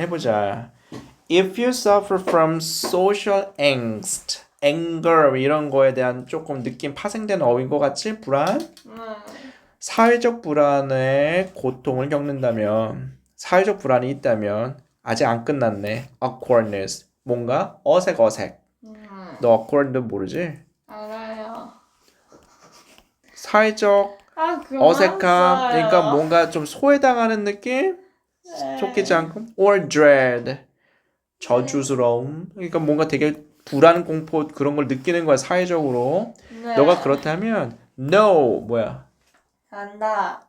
해보자. If you suffer from social angst, anger 이런 거에 대한 조금 느낌 파생된 어휘인 것 같지? 불안? 네. 사회적 불안에 고통을 겪는다면 사회적 불안이 있다면 아직 안 끝났네. awkwardness 뭔가 어색 어색. 음, 너 awkward 모르지? 알아요. 사회적 아, 어색함. 그러니까 뭔가 좀 소외당하는 느낌? 네. 쫓기지 않고 or dread 저주스러움 그러니까 뭔가 되게 불안 공포 그런 걸 느끼는 거야 사회적으로 네. 너가 그렇다면 no 뭐야 간다.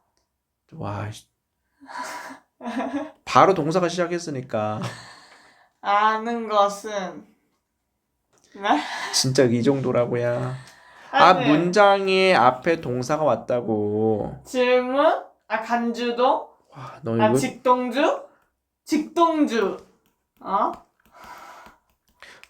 와 씨. 바로 동사가 시작했으니까 아는 것은 네? 진짜 이 정도라고야 아 문장에 앞에 동사가 왔다고 질문? 아 간주도? 아 이거 직동주? 직동주. 어?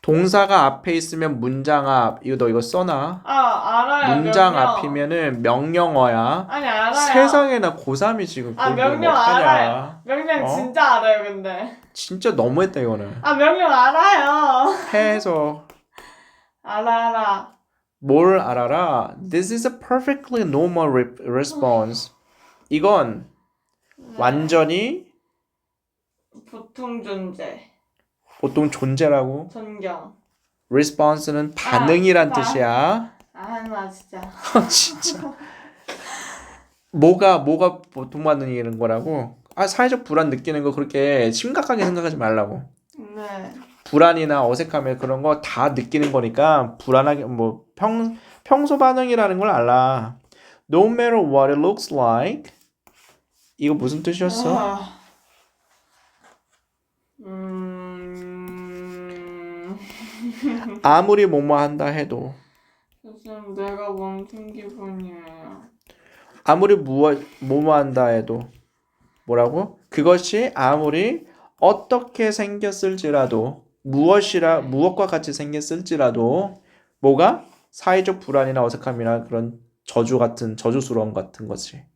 동사가 앞에 있으면 문장 앞 이거 너 이거 써놔 아 알아요. 문장 명령. 앞이면은 명령어야 아니 알아요. 세상에나 고3이 지금 아, 그걸 명령 뭐 어떡하냐. 알아요. 명령 어? 진짜 알아요 근데. 진짜 너무했다 이거는 아 명령 알아요. 해서 알아 알아. 뭘 알아라 This is a perfectly normal re- response 이건 완전히 보통 존재. 보통 존재라고 존경. response는 반응이란 아. 뜻이야 아 나 진짜. 진짜 뭐가 뭐가 보통 반응이는 거라고 아 사회적 불안 느끼는 거 그렇게 심각하게 생각하지 말라고 네. 불안이나 어색함에 그런 거 다 느끼는 거니까 불안하게 뭐 평 평소 반응이라는 걸 알아. No matter what it looks like. 이거 무슨 뜻이었어? 아. 음. 아무리 뭐뭐 한다 해도 지금 내가 멈춘 기분이에요. 아무리 무엇 뭐뭐 한다 해도 뭐라고? 그것이 아무리 어떻게 생겼을지라도 무엇이라 무엇과 같이 생겼을지라도 뭐가 사회적 불안이나 어색함이나 그런 저주 같은 저주스러움 같은 것이 네.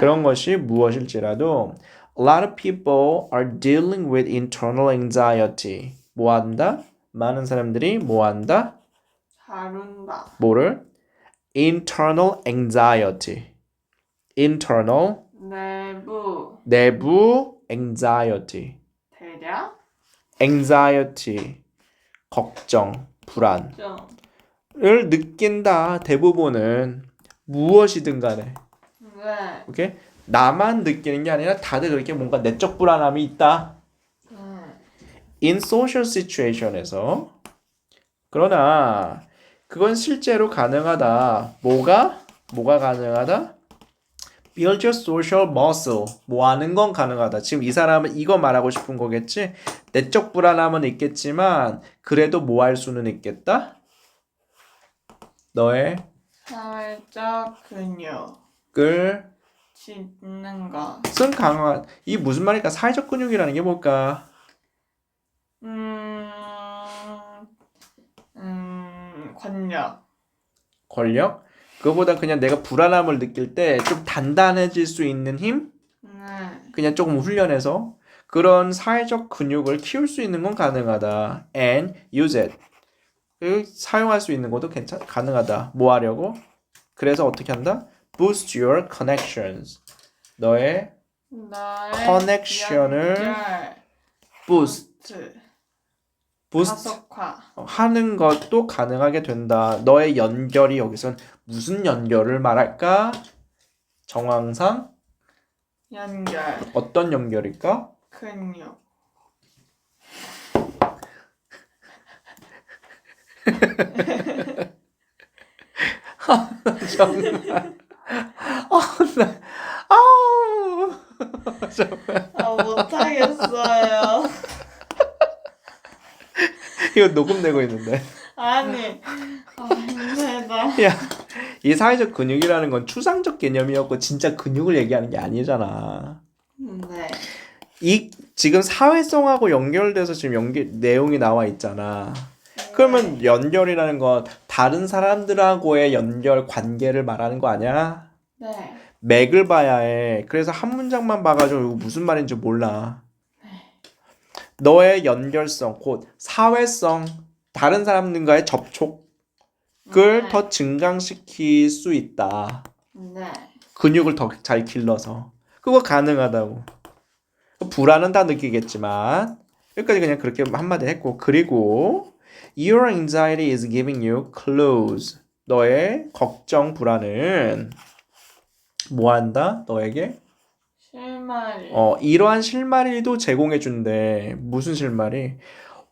그런 것이 무엇일지라도 a lot of people are dealing with internal anxiety. 뭐 한다? 많은 사람들이 뭐 한다? 다룬다. 뭐를? internal anxiety. internal 내부 내부 anxiety. 대략 anxiety. 걱정, 불안을 좀 느낀다. 대부분은 무엇이든 간에. 네. 오케이? 나만 느끼는 게 아니라 다들 그렇게 뭔가 내적 불안함이 있다. 음. in social situation에서 그러나 그건 실제로 가능하다. 뭐가 뭐가 가능하다? build your social muscle. 뭐 하는 건 가능하다. 지금 이 사람은 이거 말하고 싶은 거겠지? 내적 불안함은 있겠지만 그래도 뭐 할 수는 있겠다? 너의 사회적 근육 을끌 짓는 것. 쓴 강한 이 무슨 말일까? 사회적 근육이라는 게 뭘까? 음. 음. 권력. 권력? 그거보다 그냥 내가 불안함을 느낄 때 좀 단단해질 수 있는 힘? 네. 그냥 조금 훈련해서 그런 사회적 근육을 키울 수 있는 건 가능하다. and use it. 그 사용할 수 있는 것도 괜찮 가능하다. 뭐 하려고? 그래서 어떻게 한다? Boost your connections. 너의 커넥션을 boost 트. boost 가속화. 하는 것도 가능하게 된다. 너의 연결이 여기선 무슨 연결을 말할까? 정황상 연결. 어떤 연결일까? 근육. 정말. 아, 나, 아우. 정말. 아 못하겠어요. 이거 녹음되고 있는데. 아니. 아 힘들다. 야, 이 사회적 근육이라는 건 추상적 개념이었고 진짜 근육을 얘기하는 게 아니잖아. 네. 이 지금 사회성하고 연결돼서 지금 연결 내용이 나와 있잖아. 그러면 연결이라는 건 다른 사람들하고의 연결 관계를 말하는 거 아니야? 네. 맥을 봐야 해. 그래서 한 문장만 봐가지고 무슨 말인지 몰라. 너의 연결성, 곧 사회성, 다른 사람들과의 접촉을 네. 더 증강시킬 수 있다. 네. 근육을 더 잘 길러서. 그거 가능하다고. 불안은 다 느끼겠지만 여기까지 그냥 그렇게 한마디 했고 그리고 Your anxiety is giving you clues. 너의 걱정, 불안은 뭐 한다? 너에게 실마리. 어, 이러한 실마리도 제공해 준대. 무슨 실마리?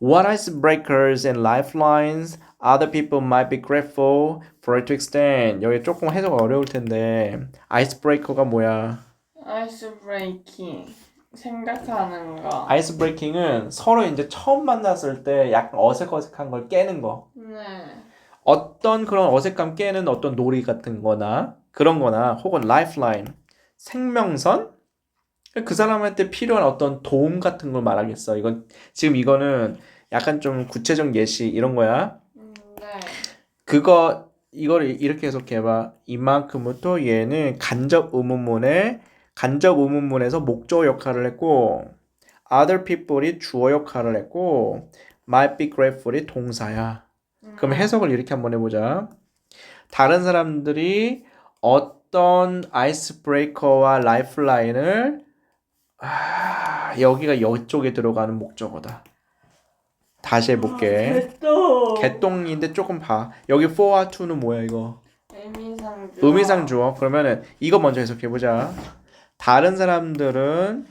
What icebreakers and lifelines other people might be grateful for to extend. 여기 조금 해석 어려울 텐데. 아이스브레이커가 뭐야? 아이스 브레이킹. 생각하는 거. 아이스 브레이킹은 서로 이제 처음 만났을 때 약간 어색어색한 걸 깨는 거. 네. 어떤 그런 어색감 깨는 어떤 놀이 같은 거나 그런 거나 혹은 라이프라인, 생명선? 그 사람한테 필요한 어떤 도움 같은 걸 말하겠어. 이건 지금 이거는 약간 좀 구체적 예시 이런 거야. 음, 네. 그거 이거를 이렇게 해석해봐. 이만큼부터 얘는 간접 의문문에 간접 의문문에서 목적 역할을 했고 other people이 주어 역할을 했고 might be grateful이 동사야. 그럼 해석을 이렇게 한번 해보자. 다른 사람들이 어떤 아이스 브레이커와 라이프라인을 아, 여기가 이쪽에 들어가는 목적어다. 다시 해볼게. 또. 개똥인데 조금 봐. 여기 for와 to는 뭐야 이거? 의미상. 의미상 주어. 그러면은 이거 먼저 해석해 보자. 다른 사람들은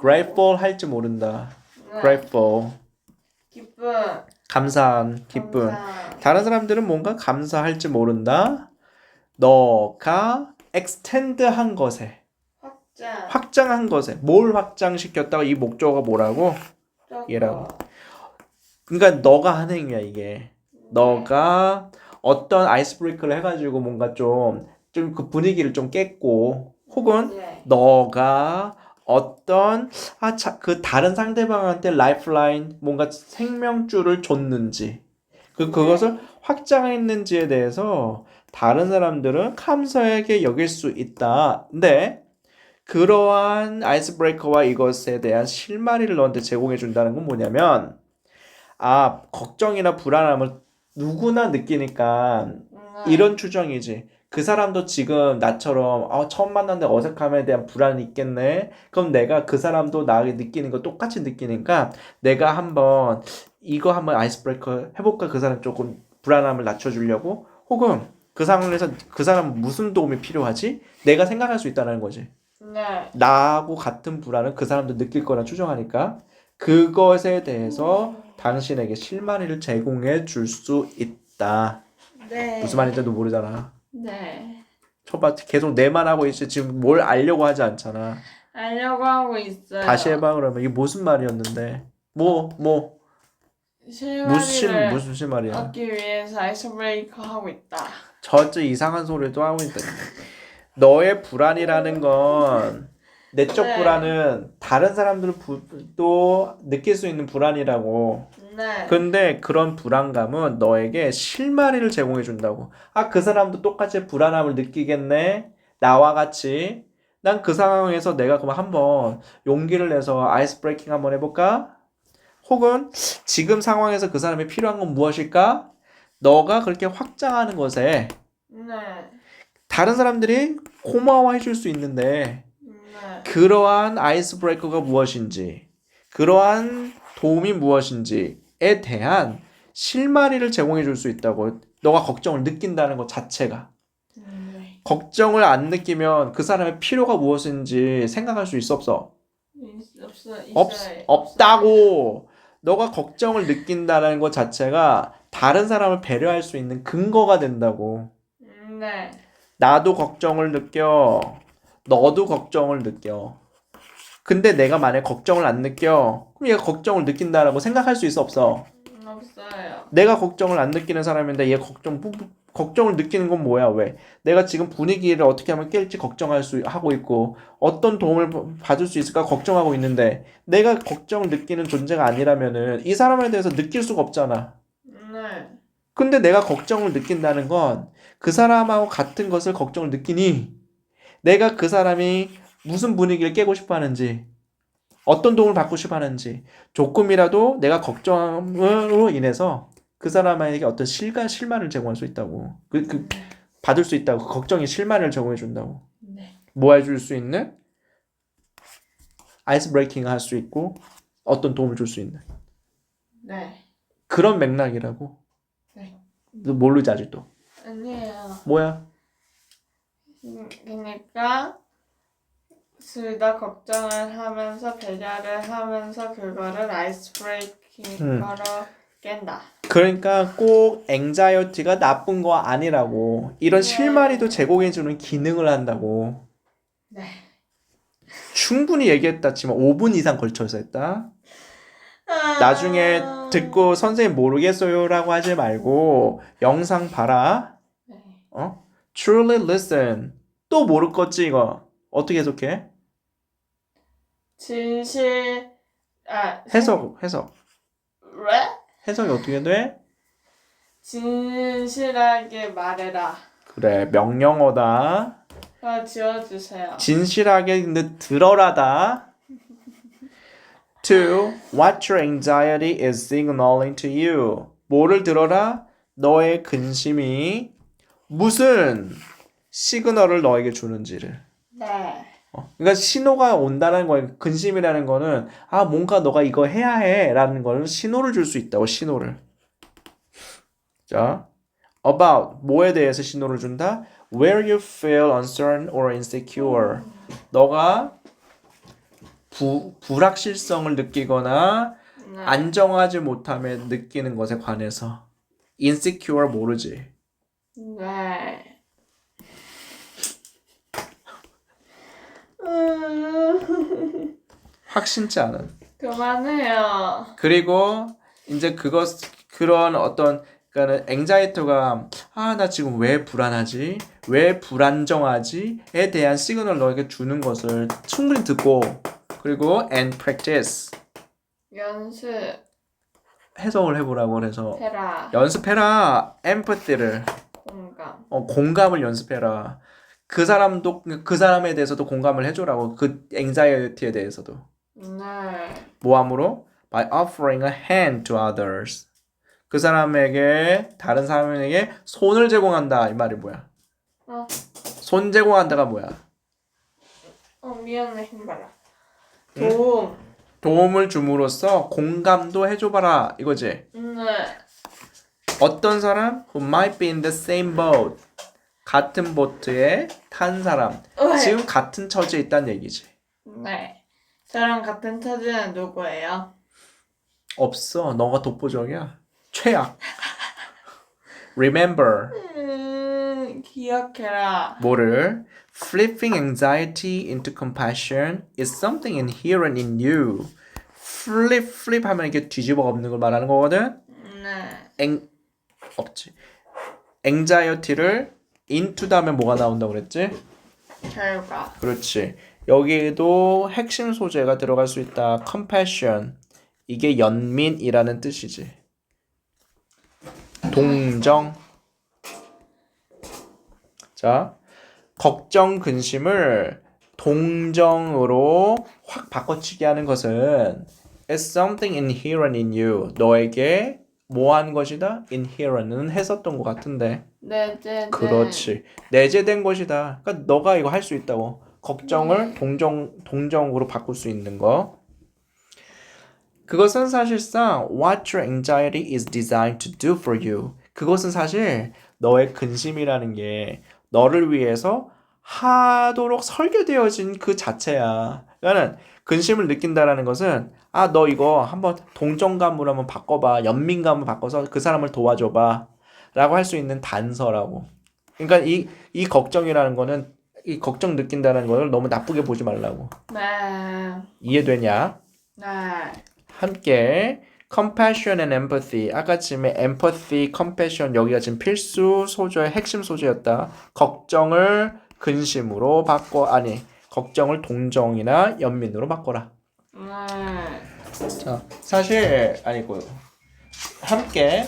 grateful 할지 모른다. 네. grateful 기쁨. 감사한 기쁨. 감사. 다른 사람들은 뭔가 감사할지 모른다. 너가 extend 한 것에 확장. 확장한 것에 뭘 확장시켰다가 이 목적어가 뭐라고? 얘라고. 그러니까 너가 하는 행위야 이게. 너가 어떤 아이스 브레이크를 해가지고 뭔가 좀 좀 그 분위기를 좀 깼고 혹은 네. 너가 어떤 아 그 다른 상대방한테 라이프라인 뭔가 생명줄을 줬는지 그 그것을 확장했는지에 대해서 다른 사람들은 감사하게 여길 수 있다. 근데 그러한 아이스 브레이커와 이것에 대한 실마리를 너한테 제공해 준다는 건 뭐냐면 아 걱정이나 불안함을 누구나 느끼니까 네. 이런 추정이지. 그 사람도 지금 나처럼 아, 처음 만났는데 어색함에 대한 불안이 있겠네. 그럼 내가 그 사람도 나에게 느끼는 거 똑같이 느끼니까 내가 한번 이거 한번 아이스 브레이커 해볼까 그 사람 조금 불안함을 낮춰주려고 혹은 그 상황에서 그 사람 무슨 도움이 필요하지? 내가 생각할 수 있다는 거지. 네. 나하고 같은 불안은 그 사람도 느낄 거라 추정하니까 그것에 대해서 당신에게 실마리를 제공해 줄 수 있다. 네. 무슨 말인지도 모르잖아. 네. 쳐봐 계속 내만 하고 있지 지금 뭘 알려고 하지 않잖아. 알려고 하고 있어요. 다시 해봐 그러면 이게 무슨 말이었는데? 뭐뭐 실마리를 무슨 말이야? 얻기 위해서 아이스 브레이커 하고 있다. 저저 이상한 소리도 하고 있다. 너의 불안이라는 건 내적 네. 불안은 다른 또 느낄 수 있는 불안이라고. 네. 근데 그런 불안감은 너에게 실마리를 제공해 준다고. 아, 그 사람도 똑같이 불안함을 느끼겠네. 나와 같이. 난 그 상황에서 내가 그럼 한번 용기를 내서 아이스 브레이킹 한번 해볼까? 혹은 지금 상황에서 그 사람이 필요한 건 무엇일까? 너가 그렇게 확장하는 것에 네. 다른 사람들이 고마워해 줄 수 있는데 네. 그러한 아이스 브레이커가 무엇인지, 그러한 도움이 무엇인지에 대한 실마리를 제공해 줄 수 있다고. 너가 걱정을 느낀다는 것 자체가. 네. 걱정을 안 느끼면 그 사람의 필요가 무엇인지 생각할 수 있어 없어? 없. 없다고. 너가 걱정을 느낀다는 것 자체가 다른 사람을 배려할 수 있는 근거가 된다고. 음, 네. 나도 걱정을 느껴. 너도 걱정을 느껴. 근데 내가 만약 걱정을 안 느껴. 그럼 얘가 걱정을 느낀다라고 생각할 수 있어 없어? 음, 없어요. 내가 걱정을 안 느끼는 사람인데 얘 걱정 뿌- 뿌- 걱정을 느끼는 건 뭐야 왜? 내가 지금 분위기를 어떻게 하면 깰지 걱정할 수 하고 있고 어떤 도움을 바- 받을 수 있을까 걱정하고 있는데 내가 걱정을 느끼는 존재가 아니라면은 이 사람에 대해서 느낄 수가 없잖아. 네. 근데 내가 걱정을 느낀다는 건 그 사람하고 같은 것을 걱정을 느끼니 내가 그 사람이 무슨 분위기를 깨고 싶어 하는지 어떤 도움을 받고 싶어 하는지 조금이라도 내가 걱정으로 인해서 그 사람에게 어떤 실가 실마를 제공할 수 있다고 그, 그 받을 수 있다고 그 걱정이 실마를 제공해 준다고 네. 뭐 해줄 수 있는 아이스 브레이킹 할 수 있고 어떤 도움을 줄 수 있는 네. 그런 맥락이라고 네. 너 모르지 아직도 아니에요. 뭐야 음, 그러니까 둘다 걱정을 하면서 배려를 하면서 그거를 아이스 브레이킹으로 깬다. 그러니까 꼭 앵자이어티가 나쁜 거 아니라고 이런 네. 실마리도 제공해주는 기능을 한다고 네. 충분히 얘기했다 치면 5분 이상 걸쳐서 했다 나중에 아. 듣고 선생님 모르겠어요라고 하지 말고 영상 봐라 네. 어? Truly listen 또 모를 거지 이거 어떻게 해석해? 진실 아 해석 해석 왜? 해석이 어떻게 돼? 진실하게 말해라. 그래 명령어다 아 지워주세요. 진실하게 근데 들어라다. Two, what your anxiety is signaling to you. 뭐를 들어라? 너의 근심이 무슨 시그널을 너에게 주는지를. 네. 어, 그러니까 신호가 온다는 거예요. 근심이라는 거는 아 뭔가 너가 이거 해야 해라는 거는 신호를 줄 수 있다고 신호를. 자, about 뭐에 대해서 신호를 준다? Where you feel uncertain or insecure. 너가 부, 불확실성을 느끼거나 네. 안정하지 못함에 느끼는 것에 관해서 insecure 모르지. 네. 음, 확신치 않은. 그만해요. 그리고 이제 그것 그런 어떤 그러니까는 앵자이터가 아 나 지금 왜 불안하지 왜 불안정하지에 대한 시그널 너에게 주는 것을 충분히 듣고 그리고 and practice 연습 해석을 해보라고 그래서 해라. 연습해라 empathy를 공감. 어, 공감을 연습해라 그 사람도 그 사람에 대해서도 공감을 해줘라고 그 앵자이티에 대해서도 네. 모함으로 by offering a hand to others. 그 사람에게 다른 사람에게 손을 제공한다 이 말이 뭐야? 어. 손 제공한다가 뭐야? 어 미안해 힘봐라. 도움. 도움을 줌으로써 공감도 해줘봐라 이거지. 네. 어떤 사람 who might be in the same boat 같은 보트에 탄 사람 네. 지금 같은 처지에 있다는 얘기지. 네. 저랑 같은 처지는 누구예요? 없어 너가 독보적이야 최악. Remember 음, 기억해라. 뭐를 flipping anxiety into compassion is something inherent in you. flip flip 하면 이게 뒤집어 엎는 걸 말하는 거거든. 네. 앵 없지. anxiety를 into 다음에 뭐가 나온다고 그랬지? 결과. 그렇지. 여기에도 핵심 소재가 들어갈 수 있다. compassion. 이게 연민이라는 뜻이지. 동정. 자, 걱정, 근심을 동정으로 확 바꿔치기 하는 것은 is something inherent in you. 너에게 뭐한 것이다? inherent은 했었던 것 같은데. 네, 네, 네. 그렇지. 내재된 것이다. 그러니까 너가 이거 할 수 있다고. 걱정을 동정 동정으로 바꿀 수 있는 거. 그것은 사실상 what your anxiety is designed to do for you. 그것은 사실 너의 근심이라는 게 너를 위해서 하도록 설계되어진 그 자체야. 그러니까는 근심을 느낀다라는 것은 아 너 이거 한번 동정감으로 한번 바꿔봐 연민감을 바꿔서 그 사람을 도와줘봐 라고 할 수 있는 단서라고 그러니까 이, 이 걱정이라는 거는 이 걱정 느낀다는 걸 너무 나쁘게 보지 말라고 네. 이해되냐? 네. 함께 compassion and empathy 아까 지금 empathy, compassion 여기가 지금 필수 소재의 핵심 소재였다 걱정을 근심으로 바꿔 아니 걱정을 동정이나 연민으로 바꿔라 네. 자, 사실 아니고 함께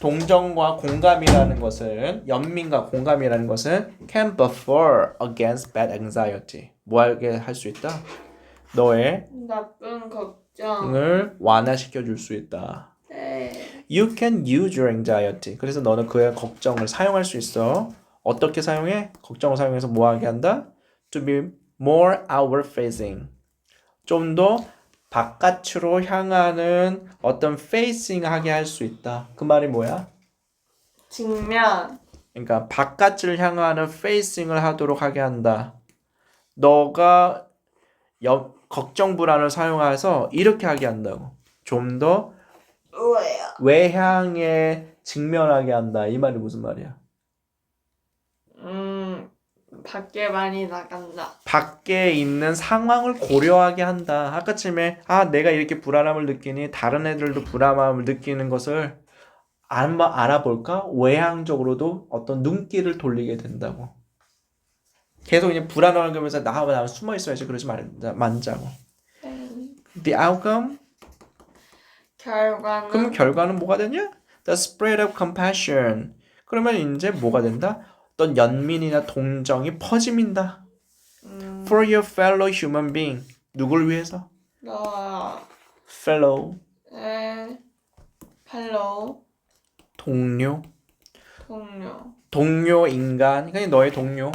동정과 공감이라는 것은 연민과 공감이라는 것은 can buffer against bad anxiety. 뭐하게 할 수 있다? 너의 나쁜 걱정. 을 완화시켜 줄 수 있다. 네. You can use your anxiety. 그래서 너는 그의 걱정을 사용할 수 있어. 어떻게 사용해? 걱정을 사용해서 뭐 하게 한다? To be more outward facing. 좀 더 바깥으로 향하는 어떤 facing 하게 할 수 있다. 그 말이 뭐야? 직면. 그러니까 바깥을 향하는 facing을 하도록 하게 한다. 너가 옆, 걱정 불안을 사용해서 이렇게 하게 한다고. 좀 더. 외향에 직면하게 한다. 이 말이 무슨 말이야? 음. 밖에 많이 나간다. 밖에 있는 상황을 고려하게 한다. 아까쯤에 아 내가 이렇게 불안함을 느끼니 다른 애들도 불안함을 느끼는 것을 한번 알아볼까? 외향적으로도 어떤 눈길을 돌리게 된다고. 계속 그냥 불안함을 그면서 나나 숨어 있어야지 그러지 말자 만자고. 네. The outcome 결과는 그럼 결과는 뭐가 되냐? The spread of compassion. 그러면 이제 뭐가 된다? 어떤 연민이나 동정이 퍼짐인다. 음, For your fellow human being. 누굴 위해서? 너 fellow 의 팔로우 동료 동료 동료 인간 그러니까 너의 동료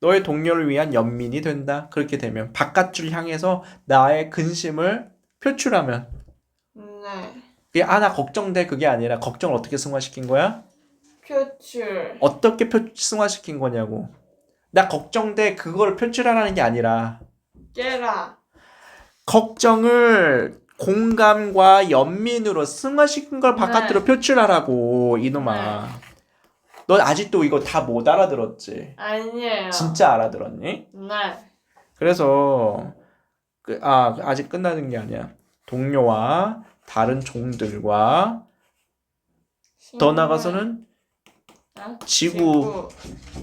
너의 동료를 위한 연민이 된다. 그렇게 되면 바깥을 향해서 나의 근심을 표출하면 네. 그게 아나 걱정돼. 그게 아니라 걱정을 어떻게 승화시킨 거야? 표출. 어떻게 표, 승화시킨 거냐고. 나 걱정돼. 그걸 표출하라는 게 아니라 깨라. 걱정을 공감과 연민으로 승화시킨 걸 바깥으로 표출하라고 이놈아 넌 아직도 이거 다 못 알아들었지 아니에요 진짜 알아들었니? 네 그래서 그, 아 아직 끝나는 게 아니야. 동료와 다른 종들과 더 나가서는 아, 지구.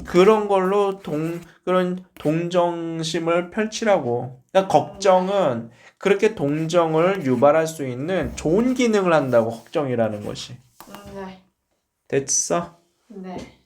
그런 걸로 동 그런 동정심을 펼치라고. 그러니까 걱정은 그렇게 동정을 유발할 수 있는 좋은 기능을 한다고 걱정이라는 것이. 지구. 네 됐어? 네.